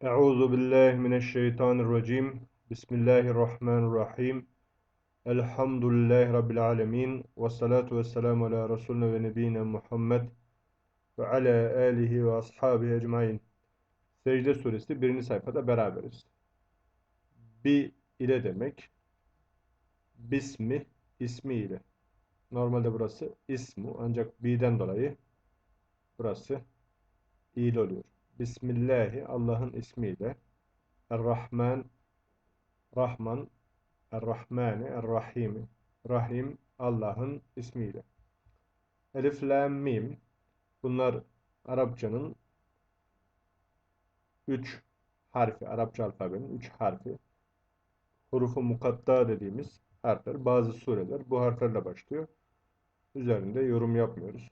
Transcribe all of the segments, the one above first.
Euzu billahi mineşşeytanirracim. Bismillahirrahmanirrahim. Elhamdülillahi rabbil alamin. Ves salatu vesselamu ala resulina ve nebiyina Muhammed ve ala alihi ve ashabihi ecmaîn. Secde suresi birinci sayfada beraberiz. Bi ile demek. Bismi ismi ile. Normalde burası ismu ancak bi'den dolayı burası il oluyor. Bismillahi Allah'ın ismiyle. Er-Rahman Rahman Er-Rahmani Er-Rahimi Rahim Allah'ın ismiyle. Elif Lam Mim bunlar Arapçanın üç harfi, Arapça alfabenin üç harfi. Hurufu mukatta dediğimiz harfler. Bazı sureler bu harflerle başlıyor. Üzerinde yorum yapmıyoruz.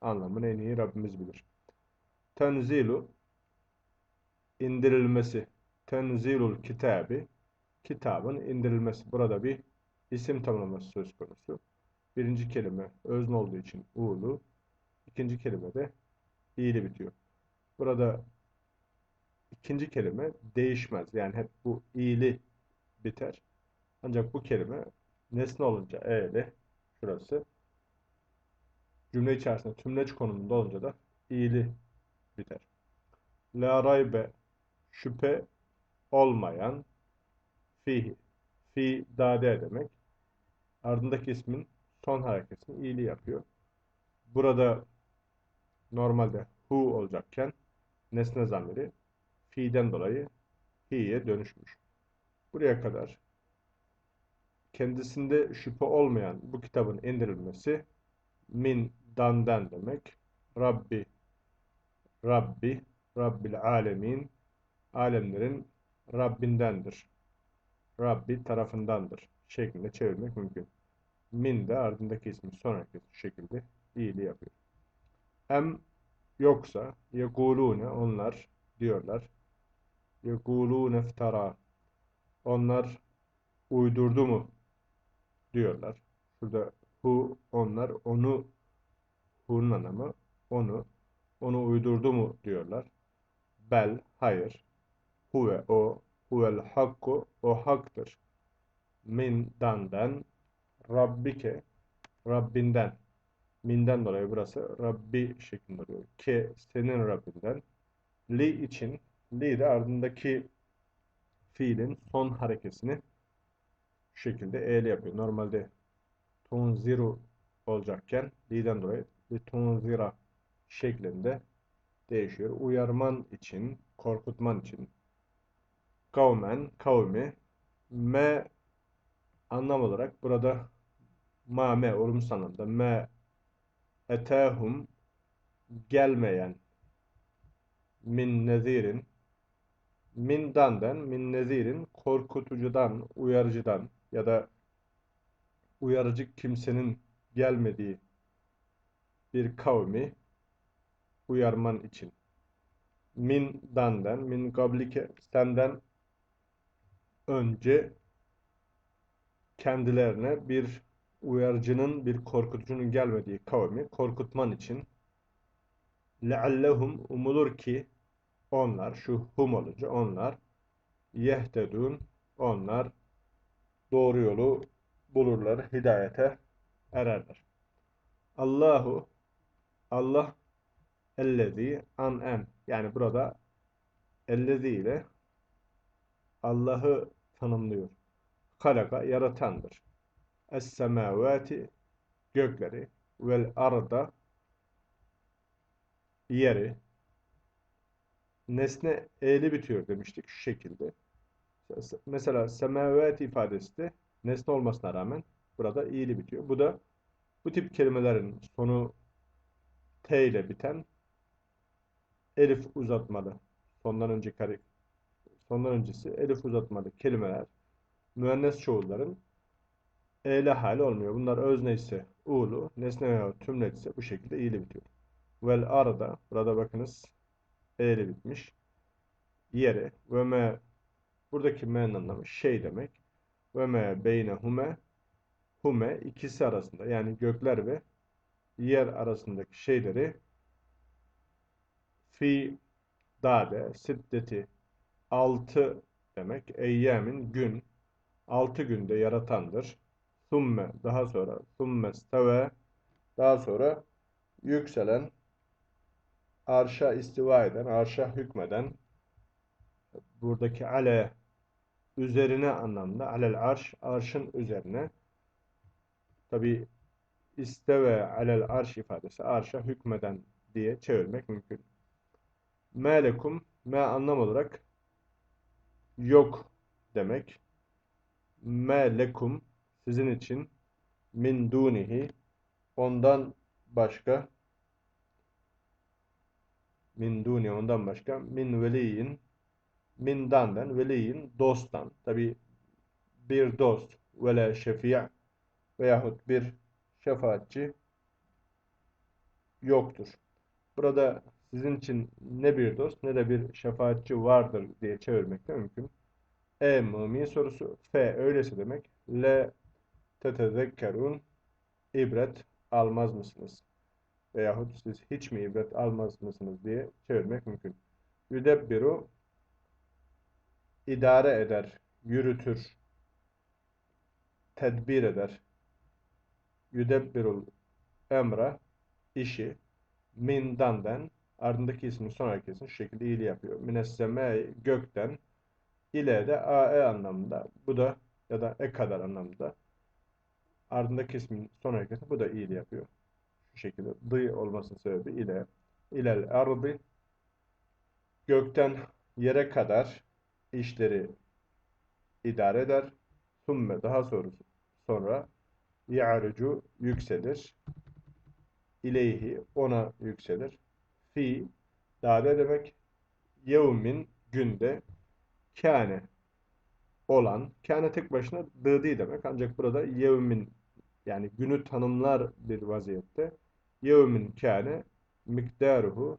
Anlamını en iyi Rabbimiz bilir. Tenzilu indirilmesi. Tenzilul kitabi kitabın indirilmesi. Burada bir isim tamlaması söz konusu. Birinci kelime özne olduğu için u'lu. İkinci kelime de i'li bitiyor. Burada ikinci kelime değişmez. Yani hep bu i'li biter. Ancak bu kelime nesne olunca e'li şurası cümle içerisinde tümleç konumunda olunca da i'li biter. La raybe şüphe olmayan fihi. Fi dade demek. Ardındaki ismin son hareketini iyili yapıyor. Burada normalde hu olacakken nesne zamiri fi'den dolayı hi'ye dönüşmüş. Buraya kadar kendisinde şüphe olmayan bu kitabın indirilmesi min dandan demek. Rabbi Rabbi Rabbil alemin alemlerin Rabbindendir. Rabbi tarafındandır şeklinde çevirmek mümkün. Min de ardındaki ismi sonraki şekilde iyiliği yapıyor. Em yoksa yekulune onlar diyorlar. Yekulune iftara onlar uydurdu mu diyorlar. Şurada hu onlar onu hu'nun anlamı onu onu uydurdu mu diyorlar. Bel hayır huve o huvel hakku o haktır. Min dandan rabbike Rabbinden minden dolayı burası Rabbi şeklinde oluyor. Ke senin Rabbinden li için li de ardındaki fiilin son harekesini şu şekilde e'li yapıyor. Normalde tunziru olacakken li'den dolayı li tunzira şeklinde değişiyor. Uyarman için, korkutman için kavmen, kavmi me anlam olarak burada ma me olumsuz anlamda me etehum gelmeyen min nezirin min dandan min nezirin korkutucudan, uyarıcıdan ya da uyarıcı kimsenin gelmediği bir kavmi uyarman için. Min dandan, min kablike senden önce kendilerine bir uyarıcının, bir korkutucunun gelmediği kavmi korkutman için leallehum umulur ki onlar, şu hum olunca onlar yehtedun, onlar doğru yolu bulurlar, hidayete ererler. Allahu, Allah ellezi an yani burada ellezi ile Allah'ı tanımlıyor. Halaka yaratandır. Es-semavati gökleri vel arda yeri nesne e'li bitiyor demiştik şu şekilde. Mesela semavat ifadesi de nesne olmasına rağmen burada i'li bitiyor. Bu da bu tip kelimelerin sonu t ile biten elif uzatmalı. Sondan önceki sondan öncesi elif uzatmalı kelimeler müennes çoğulların e'li hali olmuyor. Bunlar özne ise u'lu, nesne veya tümlet ise bu şekilde i'li bitiyor. Vel arada, burada bakınız e'li bitmiş. Yere ve me buradaki me'nin anlamı şey demek. Ve me beyne hume hume ikisi arasında yani gökler ve yer arasındaki şeyleri fi dade siddeti altı demek. Eyyemin gün. Altı günde yaratandır. Thumme daha sonra. Thumme steve daha sonra yükselen arşa istiva eden, arşa hükmeden buradaki ale üzerine anlamda alel arş, arşın üzerine tabi isteve alel arş ifadesi arşa hükmeden diye çevirmek mümkün. Melekum me anlam olarak yok demek. Melekum sizin için min dunihi ondan başka min duni ondan başka min veliyin mindanden veliyin dosttan tabi bir dost vele şefi' veyahut bir şefaatçi yoktur. Burada sizin için ne bir dost ne de bir şefaatçi vardır diye çevirmek de mümkün. E mümin sorusu. F öylesi demek. L tetezekkerun ibret almaz mısınız? Veyahut siz hiç mi ibret almaz mısınız diye çevirmek mümkün. Yüdebbiru idare eder, yürütür, tedbir eder. Yüdebbirul emra işi mindanden ardındaki ismin sonraki isim şu şekilde iyiliği yapıyor. Minesseme gökten ile de ae anlamında bu da ya da e kadar anlamında ardındaki ismin sonraki isim bu da iyiliği yapıyor. Şu şekilde dı olmasının sebebi ile ilel ardı gökten yere kadar işleri idare eder. Sümme daha sonra sonra ya'rucu yükselir. İleyhi ona yükselir. Fi daha ne demek? Yevmin günde kâne olan kâne tek başına dıdi demek. Ancak burada yevmin yani günü tanımlar bir vaziyette. Yevmin kâne miktaruhu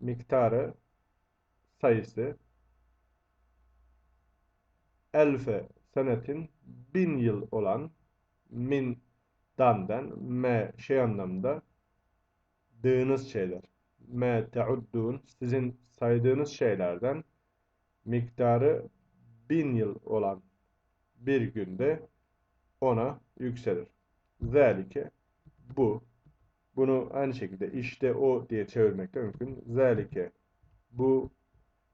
miktarı sayısı elfe senetin bin yıl olan min dandan me şey anlamda dığınız şeyler me teuddun sizin saydığınız şeylerden miktarı bin yıl olan bir günde ona yükselir. Zelike bu bunu aynı şekilde işte o diye çevirmek de mümkün. Zelike bu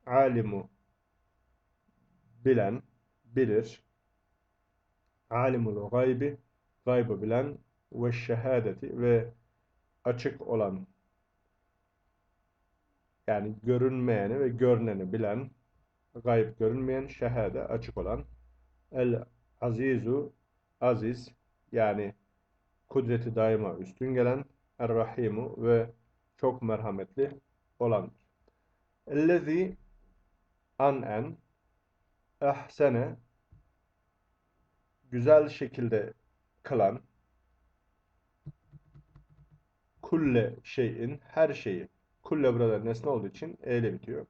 alimu bilen bilir. Alimul gaybi gaybı bilen ve şehadeti ve açık olan yani görünmeyeni ve görüneni bilen gayb görünmeyen şehade açık olan el azizu aziz yani kudreti daima üstün gelen er rahimu ve çok merhametli olandır. Ellezî an en ehsene güzel şekilde kılan kulle şeyin her şeyi kulle burada nesne olduğu için e ile bitiyor.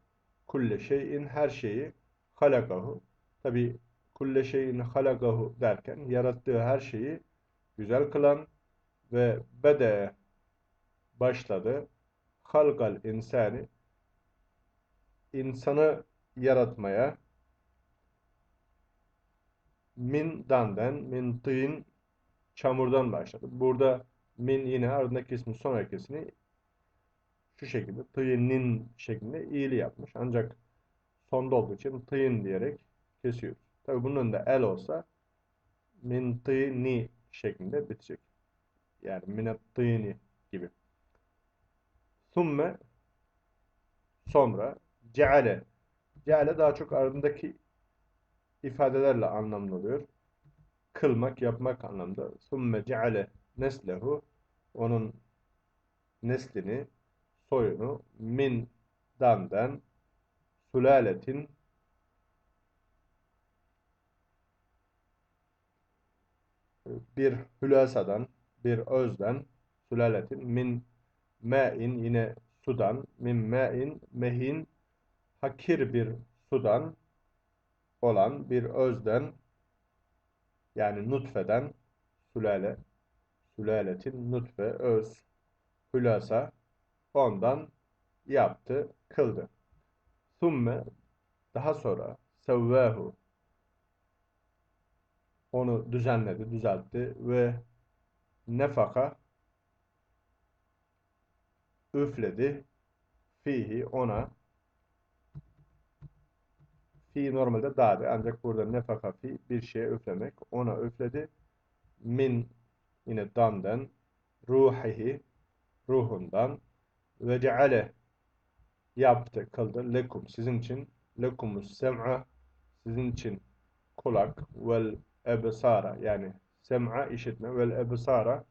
Kulle şeyin her şeyi halakahu tabi kulle şeyin halakahu derken yarattığı her şeyi güzel kılan ve bede başladı halgal insani insanı yaratmaya min danden, min tîn çamurdan başladı. Burada min yine ardındaki ismin son harekesini şu şekilde tînin şeklinde iyili yapmış. Ancak sonda olduğu için tîn diyerek kesiyoruz. Tabi bunun önünde el olsa min tîni şeklinde bitecek. Yani minet tîni gibi. Thumme sonra ceale ceale daha çok ardındaki ifadelerle anlamlı oluyor. Kılmak, yapmak anlamda. Sümme ceale neslehu onun neslini, soyunu min dandan sülaletin bir hülasadan, bir özden sülaletin min me'in yine sudan, min me'in mehin hakir bir sudan olan bir özden yani nutfeden sülale sülaletin nutfe öz hülasa ondan yaptı kıldı. Thumme Daha sonra sevvehu. Onu düzenledi, düzeltti ve nefaka üfledi. Fihi ona. Fi normalde dadı ancak burada nefaka fi bir şeye üflemek. Ona üfledi. Min yine damden ruhihi ruhundan ve ceale yaptı kıldı. Lekum sizin için. Lekumus sem'a sizin için kulak. Vel ebsara yani sem'a işitme. Vel ebsara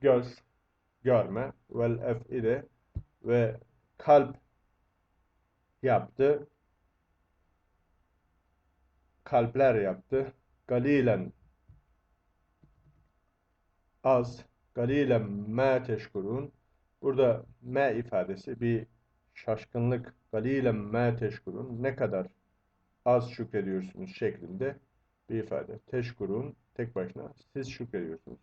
göz görme. Vel ef'ide ve kalp yaptı. Kalpler yaptı. Galilen az galilen ma teşkurun burada ma ifadesi bir şaşkınlık galilen ma teşkurun ne kadar az şükrediyorsunuz şeklinde bir ifade. Teşkurun tek başına siz şükrediyorsunuz.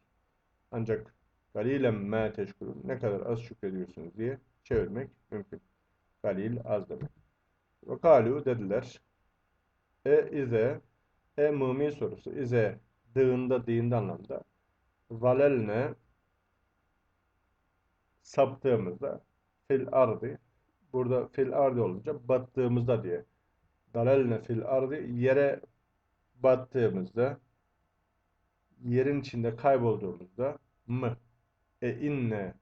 Ancak galilen ma teşkurun ne kadar az şükrediyorsunuz diye çevirmek mümkün. Galil az demek. Ve kalu dediler. E ize e mümin sorusu. İze dığında dığında anlamda. Valelne saptığımızda fil ardı burada fil ardı olunca battığımızda diye. Dalalne fil ardı yere battığımızda yerin içinde kaybolduğumuzda mı. E inne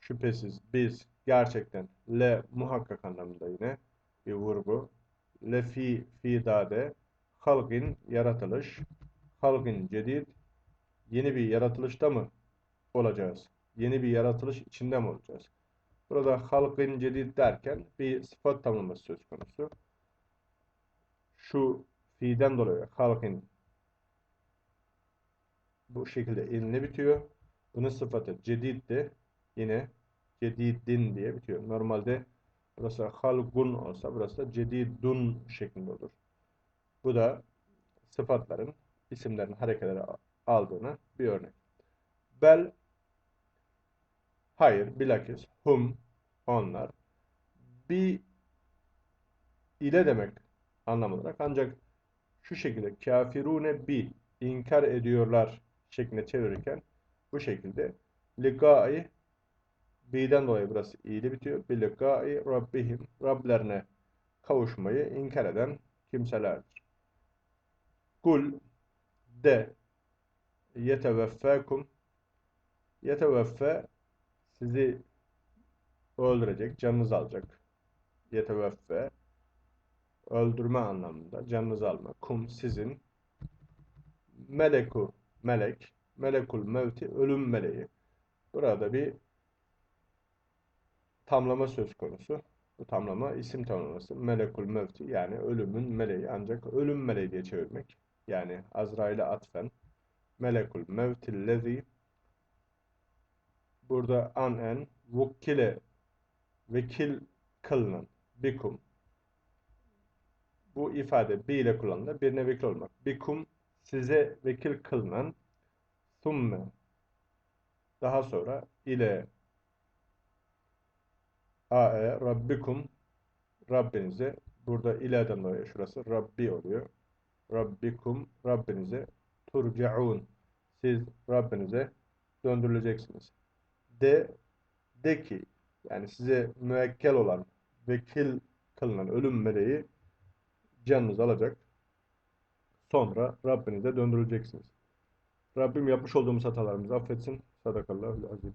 şüphesiz biz gerçekten le muhakkak anlamında yine bir vurgu. Le fi fi dade halgin yaratılış halgin cedid yeni bir yaratılışta mı olacağız? Yeni bir yaratılış içinde mi olacağız? Burada halkın cedid derken bir sıfat tamlaması söz konusu. Şu fi'den dolayı halkın bu şekilde inle bitiyor. Bunun sıfatı cediddi. Yine cedidin diye bitiyor. Normalde burası halgun olsa burası da cedidun şeklinde olur. Bu da sıfatların isimlerin harekeleri aldığını bir örnek. Bel hayır bilakis hum onlar bir ile demek anlam olarak ancak şu şekilde kafirune bi inkar ediyorlar şeklinde çevirirken bu şekilde ligai bi'den dolayı burası i'li bitiyor. Bi ligai rabbihim Rablerine kavuşmayı inkar eden kimselerdir. Kul de yeteveffekum yeteveffe sizi öldürecek, canınızı alacak. Yeteveffe öldürme anlamında canınızı alma. Kum sizin meleku melek melekul mevti ölüm meleği. Burada bir tamlama söz konusu. Bu tamlama isim tamlaması. Melekul mevti yani ölümün meleği ancak ölüm meleği diye çevirmek. Yani Azrail'e atfen melekul mevtillezi burada anen vukkile vekil kılınan bikum bu ifade bi ile kullanılır. Birine vekil olmak. Bikum size vekil kılınan thumme daha sonra ile ae rabbikum Rabbinize burada ile'den dolayı şurası Rabbi oluyor. Rabbikum Rabbinize turcaun siz Rabbinize döndürüleceksiniz. De de ki yani size müekkel olan vekil kılınan ölüm meleği canınızı alacak. Sonra Rabbinize döndürüleceksiniz. Rabbim yapmış olduğumuz hatalarımızı affetsin. Sadakallahu azim.